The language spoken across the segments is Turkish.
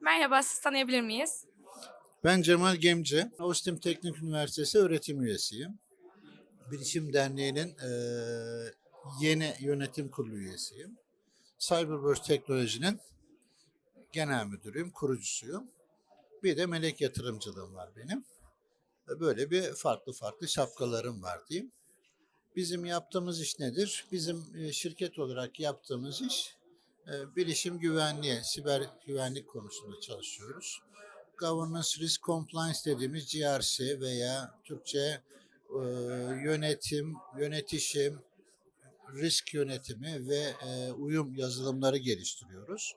Merhaba, siz tanıyabilir miyiz? Ben Cemal Gemci, Ostim Teknik Üniversitesi öğretim üyesiyim. Bilişim Derneği'nin eee, yeni yönetim kurulu üyesiyim. Cyberburst Teknoloji'nin genel müdürüyüm, kurucusuyum. Bir de melek yatırımcılığım var benim. Böyle bir farklı farklı şapkalarım var diyeyim. Bizim yaptığımız iş nedir? Bizim e, şirket olarak yaptığımız iş e, bilişim güvenliği, siber güvenlik konusunda çalışıyoruz governance risk compliance dediğimiz GRC veya Türkçe e, yönetim, yönetişim, risk yönetimi ve e, uyum yazılımları geliştiriyoruz.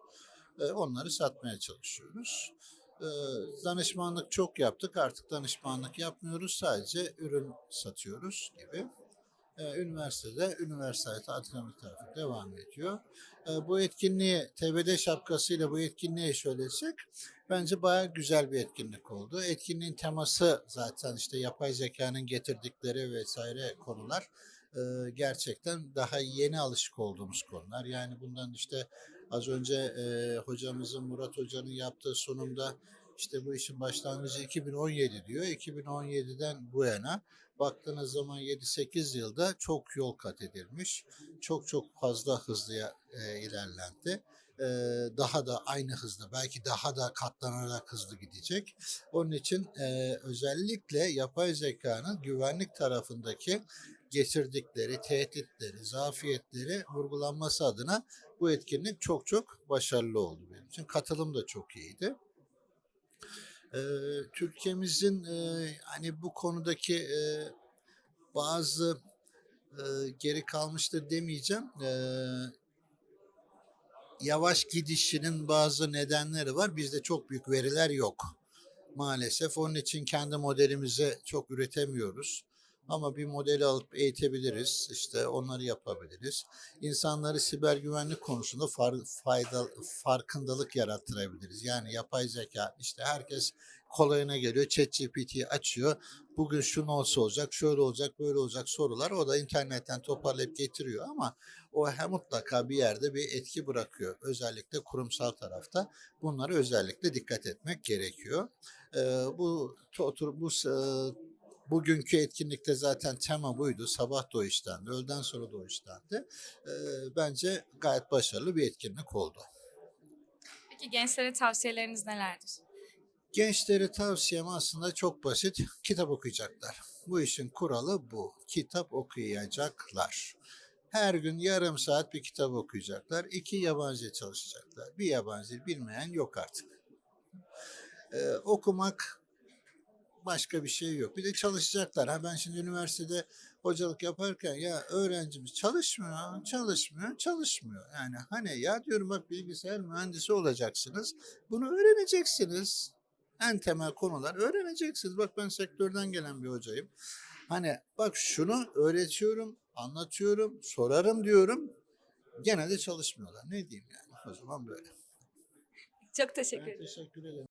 E, onları satmaya çalışıyoruz. E, danışmanlık çok yaptık. Artık danışmanlık yapmıyoruz. Sadece ürün satıyoruz gibi. E, üniversitede üniversite akademik tarafı devam ediyor. E, bu etkinliği TBD şapkasıyla bu etkinliği söylesek bence bayağı güzel bir etkinlik oldu. Etkinliğin teması zaten işte yapay zekanın getirdikleri vesaire konular e, gerçekten daha yeni alışık olduğumuz konular. Yani bundan işte az önce e, hocamızın Murat Hoca'nın yaptığı sunumda işte bu işin başlangıcı 2017 diyor. 2017'den bu yana baktığınız zaman 7-8 yılda çok yol kat edilmiş. Çok çok fazla hızlıya e, ilerlendi. E, daha da aynı hızda belki daha da katlanarak hızlı gidecek. Onun için e, özellikle yapay zekanın güvenlik tarafındaki getirdikleri tehditleri, zafiyetleri vurgulanması adına bu etkinlik çok çok başarılı oldu benim için. Katılım da çok iyiydi. Türkiye'mizin hani bu konudaki bazı geri kalmıştır demeyeceğim. Yavaş gidişinin bazı nedenleri var. Bizde çok büyük veriler yok maalesef. Onun için kendi modelimizi çok üretemiyoruz. Ama bir modeli alıp eğitebiliriz. İşte onları yapabiliriz. İnsanları siber güvenlik konusunda far, fayda, farkındalık yarattırabiliriz. Yani yapay zeka işte herkes kolayına geliyor. ChatGPT açıyor. Bugün şu nasıl olacak, şöyle olacak, böyle olacak sorular. O da internetten toparlayıp getiriyor ama o hem mutlaka bir yerde bir etki bırakıyor. Özellikle kurumsal tarafta bunlara özellikle dikkat etmek gerekiyor. Ee, bu bu e, Bugünkü etkinlikte zaten tema buydu. Sabah doğuştandı, öğleden sonra doğuştandı. Ee, bence gayet başarılı bir etkinlik oldu. Peki gençlere tavsiyeleriniz nelerdir? Gençlere tavsiyem aslında çok basit. Kitap okuyacaklar. Bu işin kuralı bu. Kitap okuyacaklar. Her gün yarım saat bir kitap okuyacaklar. İki yabancı çalışacaklar. Bir yabancı bilmeyen yok artık. Ee, okumak başka bir şey yok. Bir de çalışacaklar. Ha ben şimdi üniversitede hocalık yaparken ya öğrencimiz çalışmıyor, çalışmıyor, çalışmıyor. Yani hani ya diyorum bak bilgisayar mühendisi olacaksınız. Bunu öğreneceksiniz. En temel konular öğreneceksiniz. Bak ben sektörden gelen bir hocayım. Hani bak şunu öğretiyorum, anlatıyorum, sorarım diyorum. Gene de çalışmıyorlar. Ne diyeyim yani? O zaman böyle. Çok teşekkür Ben ederim. teşekkür ederim.